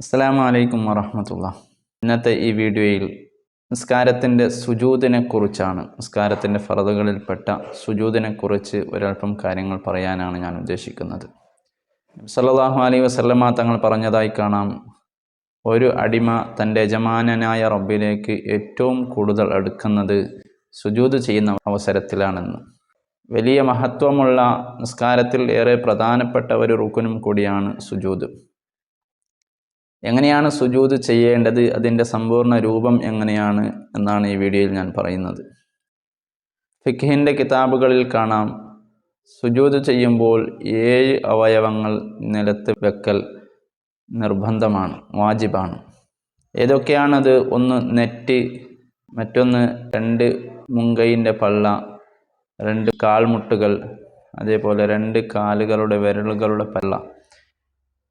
അസ്സലാമു അലൈക്കും വറഹമത്തുള്ള. ഇന്നത്തെ ഈ വീഡിയോയിൽ നിസ്കാരത്തിന്റെ സുജൂതിനെക്കുറിച്ചാണ് നിസ്കാരത്തിന്റെ ഫറതുകളിൽപ്പെട്ട സുജൂതിനെക്കുറിച്ച് ഒരൽപ്പം കാര്യങ്ങൾ പറയാനാണ് ഞാൻ ഉദ്ദേശിക്കുന്നത്. സല്ലാഹു അലൈ വസല്ലമ തങ്ങൾ പറഞ്ഞതായി കാണാം ഒരു അടിമ തന്റെ യജമാനനായ റബ്ബിലേക്ക് ഏറ്റവും കൂടുതൽ അടുക്കുന്നത് സുജൂത് ചെയ്യുന്ന അവസരത്തിലാണെന്ന്. വലിയ മഹത്വമുള്ള നിസ്കാരത്തിൽ ഏറെ പ്രധാനപ്പെട്ട ഒരു റുക്കുനും കൂടിയാണ് സുജൂത്. എങ്ങനെയാണ് സുജൂത് ചെയ്യേണ്ടത്? അതിന്റെ സമ്പൂർണ രൂപം എങ്ങനെയാണ്? എന്നാണ് ഈ വീഡിയോയിൽ ഞാൻ പറയുന്നത്. ഫിഖിന്റെ കിതാബുകളിൽ കാണാം. സുജൂത് ചെയ്യുമ്പോൾ ഏഴ് അവയവങ്ങൾ നിലത്ത് വെക്കൽ നിർബന്ധമാണ് വാജിബാണ്. ഏതൊക്കെയാണത്? ഒന്ന് നെറ്റ് മറ്റൊന്ന് രണ്ട് മുങ്കൈന്റെ പള്ള രണ്ട് കാൽമുട്ടുകൾ അതേപോലെ രണ്ട് കാലുകളുടെ വിരലുകളുടെ പള്ള.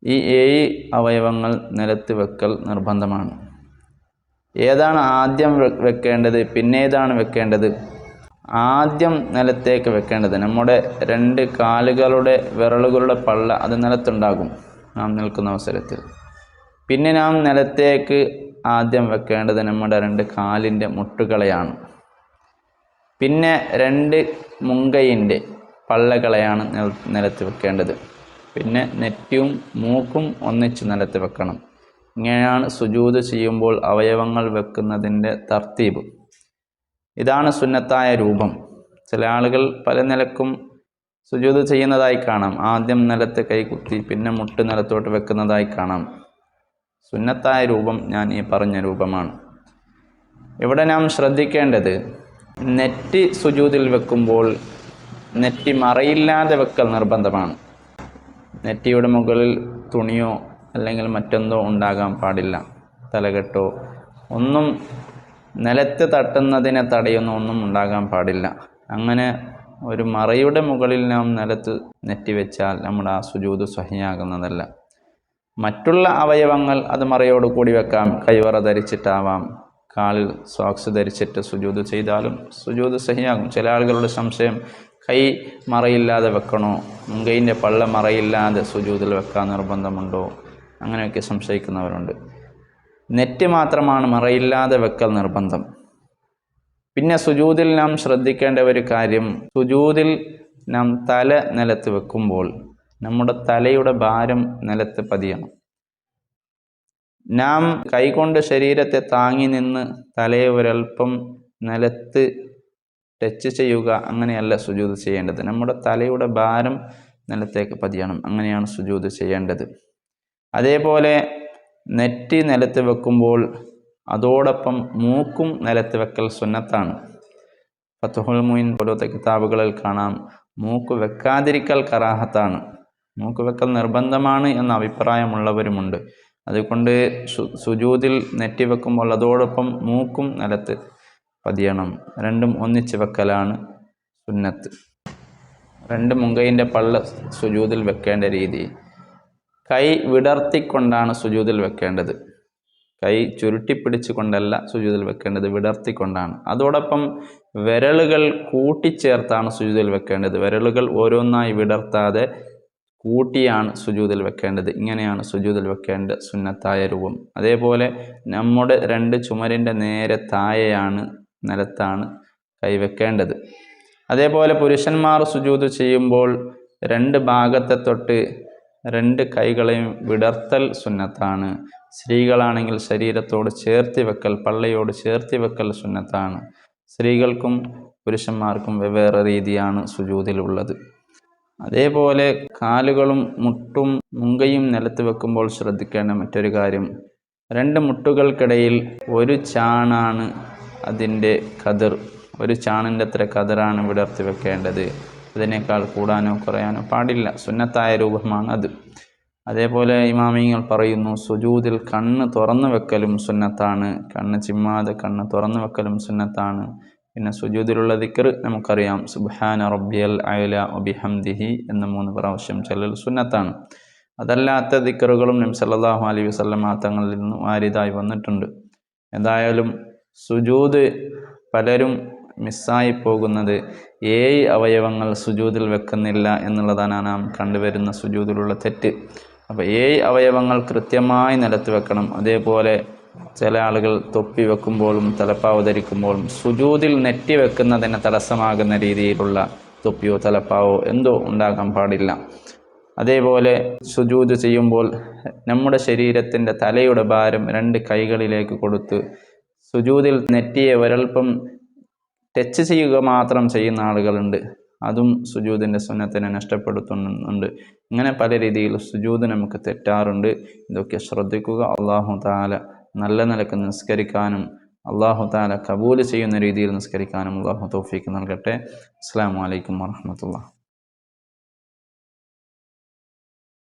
ഈ ഏഴ് അവയവങ്ങൾ നിലത്ത് വെക്കൽ നിർബന്ധമാണ്. ഏതാണ് ആദ്യം വെക്കേണ്ടത്? പിന്നെ ഏതാണ് വെക്കേണ്ടത്? ആദ്യം നിലത്തേക്ക് വെക്കേണ്ടത്. നമ്മുടെ രണ്ട് കാലുകളുടെ വിരലുകളുടെ പള്ള അത് നിലത്തുണ്ടാകും നാം നിൽക്കുന്ന അവസരത്തിൽ. പിന്നെ നാം നിലത്തേക്ക് ആദ്യം വെക്കേണ്ടത് നമ്മുടെ രണ്ട് കാലിന്റെ മുട്ടുകളെയാണ്. പിന്നെ രണ്ട് മുങ്കയിന്റെ പള്ളകളെയാണ് നില നിലത്ത് വെക്കേണ്ടത്. പിന്നെ നെറ്റിയും മൂക്കും ഒന്നിച്ച് നിലത്ത് വെക്കണം. ഇങ്ങനെയാണ് സുജൂത് ചെയ്യുമ്പോൾ അവയവങ്ങൾ വെക്കുന്നതിന്റെ തർത്തീബ്. ഇതാണ് സുന്നത്തായ രൂപം. ചില ആളുകൾ പല നിലക്കും സുജൂത് ചെയ്യുന്നതായി കാണാം. ആദ്യം നിലത്ത് കൈകുത്തി പിന്നെ മുട്ട് നിലത്തോട്ട് വെക്കുന്നതായി കാണാം. സുന്നത്തായ രൂപം ഞാൻ ഈ പറഞ്ഞ രൂപമാണ്. ഇവിടെ നാം ശ്രദ്ധിക്കേണ്ടത് നെറ്റി സുജൂതിൽ വെക്കുമ്പോൾ നെറ്റി മറയില്ലാതെ വെക്കൽ നിർബന്ധമാണ്. നെറ്റിയുടെ മുകളിൽ തുണിയോ അല്ലെങ്കിൽ മറ്റൊന്നോ ഉണ്ടാകാൻ പാടില്ല. തലകെട്ടോ. ഒന്നും നിലത്ത് തട്ടുന്നതിനെ തടയുന്ന ഒന്നും ഉണ്ടാകാൻ പാടില്ല. അങ്ങനെ ഒരു മറയുടെ മുകളിൽ നാം നിലത്ത് നെറ്റി വെച്ചാൽ നമ്മുടെ ആ സുജൂത് സ്വഹിയാകുന്നതല്ല മറ്റുള്ള അവയവങ്ങൾ അത് മറയോട് കൂടി വെക്കാം. കൈവറ ധരിച്ചിട്ടാവാം. കാലിൽ സോക്സ് ധരിച്ചിട്ട് സുജൂത് ചെയ്താലും സുജൂത് സഹിയാകും. ചില ആളുകളുടെ സംശയം കൈ മറയില്ലാതെ വെക്കണോ? മുൻകൈന്റെ പള്ള മറയില്ലാതെ സുജൂതിൽ വെക്കാൻ നിർബന്ധമുണ്ടോ? അങ്ങനെയൊക്കെ സംശയിക്കുന്നവരുണ്ട്. നെറ്റ് മാത്രമാണ് മറയില്ലാതെ വെക്കൽ നിർബന്ധം. പിന്നെ സുജൂതിൽ നാം ശ്രദ്ധിക്കേണ്ട ഒരു കാര്യം സുജൂതിൽ നാം തല നിലത്ത് വെക്കുമ്പോൾ നമ്മുടെ തലയുടെ ഭാരം നിലത്ത് പതിയണം. നാം കൈകൊണ്ട് ശരീരത്തെ താങ്ങി നിന്ന് തലയെ ഒരൽപ്പം നിലത്ത് ടച്ച് ചെയ്യുക അങ്ങനെയല്ല സുജൂത് ചെയ്യേണ്ടത്. നമ്മുടെ തലയുടെ ഭാരം നിലത്തേക്ക് പതിയണം. അങ്ങനെയാണ് സുജൂത് ചെയ്യേണ്ടത്. അതേപോലെ നെറ്റി നിലത്ത് വെക്കുമ്പോൾ അതോടൊപ്പം മൂക്കും നിലത്ത് വെക്കൽ സുന്നത്താണ്. ഫത്തുഹുൽ മുയിൻ പോലത്തെ കിതാബുകളിൽ കാണാം മൂക്ക് വെക്കാതിരിക്കൽ കറാഹത്താണ്. മൂക്ക് വെക്കൽ നിർബന്ധമാണ് എന്ന അഭിപ്രായമുള്ളവരുമുണ്ട്. അതുകൊണ്ട് സു- സുജൂദിൽ നെറ്റി വെക്കുമ്പോൾ അതോടൊപ്പം മൂക്കും നിലത്ത് പതിയണം. രണ്ടും ഒന്നിച്ച് വെക്കലാണ് സുന്നത്ത്. രണ്ട് മുങ്കൈന്റെ പള്ള സുജൂതിൽ വെക്കേണ്ട രീതി. കൈ വിടർത്തിക്കൊണ്ടാണ് സുജൂതിൽ വെക്കേണ്ടത്. കൈ ചുരുട്ടിപ്പിടിച്ചു കൊണ്ടല്ല സുജൂദിൽ വെക്കേണ്ടത് വിടർത്തിക്കൊണ്ടാണ്. അതോടൊപ്പം വിരലുകൾ കൂട്ടിച്ചേർത്താണ് സുജൂതിൽ വെക്കേണ്ടത്. വിരലുകൾ ഓരോന്നായി വിടർത്താതെ കൂട്ടിയാണ് സുജൂതിൽ വെക്കേണ്ടത്. ഇങ്ങനെയാണ് സുജൂതിൽ വെക്കേണ്ട സുന്നത്തായ രൂപം. അതേപോലെ നമ്മുടെ രണ്ട് ചുമരിന്റെ നേരെ താഴെയാണ് നിലത്താണ് കൈവെക്കേണ്ടത്. അതേപോലെ പുരുഷന്മാർ സുജൂത് ചെയ്യുമ്പോൾ രണ്ട് ഭാഗത്തെ തൊട്ട് രണ്ട് കൈകളെയും വിടർത്തൽ സുന്നത്താണ്. സ്ത്രീകളാണെങ്കിൽ ശരീരത്തോട് ചേർത്തി വെക്കൽ പള്ളയോട് ചേർത്തി വെക്കൽ സുന്നത്താണ്. സ്ത്രീകൾക്കും പുരുഷന്മാർക്കും വെവ്വേറെ രീതിയാണ് സുജൂതിലുള്ളത്. അതേപോലെ കാലുകളും മുട്ടും മുങ്കയും നിലത്ത് വെക്കുമ്പോൾ ശ്രദ്ധിക്കേണ്ട മറ്റൊരു കാര്യം രണ്ട് മുട്ടുകൾക്കിടയിൽ ഒരു ചാണാണ് അതിന്റെ കതിർ ഒരു ചാണിന്റെ അത്ര കതിറാണ് വിടർത്തി വെക്കേണ്ടത്. അതിനേക്കാൾ കൂടാനോ കുറയാനോ പാടില്ല. സുന്നത്തായ രൂപമാണ് അത്. അതേപോലെ ഇമാമിങ്ങൾ പറയുന്നു സുജൂതിൽ കണ്ണ് തുറന്നു വെക്കലും സുന്നത്താണ്. കണ്ണ് ചിമ്മാതെ കണ്ണ് തുറന്നു വെക്കലും സുന്നത്താണ്. പിന്നെ സുജൂതിലുള്ള ദിക്കർ നമുക്കറിയാം. സുബ്ഹാന റബ്ബിയൽ അയല ഒബിഹംദിഹി എന്ന മൂന്ന് പ്രാവശ്യം ചെല്ലൽ സുന്നത്താണ്. അതല്ലാത്ത ദിക്കറുകളും നബി സല്ലല്ലാഹു അലൈഹി വസല്ലമ തങ്ങളിൽ നിന്ന് വാരിതായി വന്നിട്ടുണ്ട്. എന്തായാലും സുജൂദ് പലരും മിസ്സായി പോകുന്നത് ഏഴ് അവയവങ്ങൾ സുജൂതിൽ വെക്കുന്നില്ല എന്നുള്ളതാണ് നാം കണ്ടുവരുന്ന സുജൂതിലുള്ള തെറ്റ്. അപ്പോൾ ഏഴ് അവയവങ്ങൾ കൃത്യമായി നിലത്ത് വെക്കണം. അതേപോലെ ചില ആളുകൾ തൊപ്പി വെക്കുമ്പോഴും തലപ്പാവ് ധരിക്കുമ്പോഴും സുജൂതിൽ നെറ്റി വെക്കുന്നതിന് തടസ്സമാകുന്ന രീതിയിലുള്ള തൊപ്പിയോ തലപ്പാവോ എന്തോ ഉണ്ടാകാൻ പാടില്ല. അതേപോലെ സുജൂത് ചെയ്യുമ്പോൾ നമ്മുടെ ശരീരത്തിന്റെ തലയുടെ ഭാരം രണ്ട് കൈകളിലേക്ക് കൊടുത്ത് സുജൂതിൽ നെറ്റിയെ ഒരൽപ്പം ടച്ച് ചെയ്യുക മാത്രം ചെയ്യുന്ന ആളുകളുണ്ട്. അതും സുജൂതിന്റെ സുന്നത്തിനെ നഷ്ടപ്പെടുത്തുന്നുണ്ട്. ഇങ്ങനെ പല രീതിയിൽ സുജൂത് നമുക്ക് തെറ്റാറുണ്ട്. ഇതൊക്കെ ശ്രദ്ധിക്കുക. അള്ളാഹു താല നല്ല നിലയ്ക്ക് നിസ്കരിക്കാനും അള്ളാഹു താല കബൂൽ ചെയ്യുന്ന രീതിയിൽ നിസ്കരിക്കാനും അള്ളാഹു തൗഫീക്ക് നൽകട്ടെ. അസ്സാം വലൈക്കും വാഹമത്തുള്ള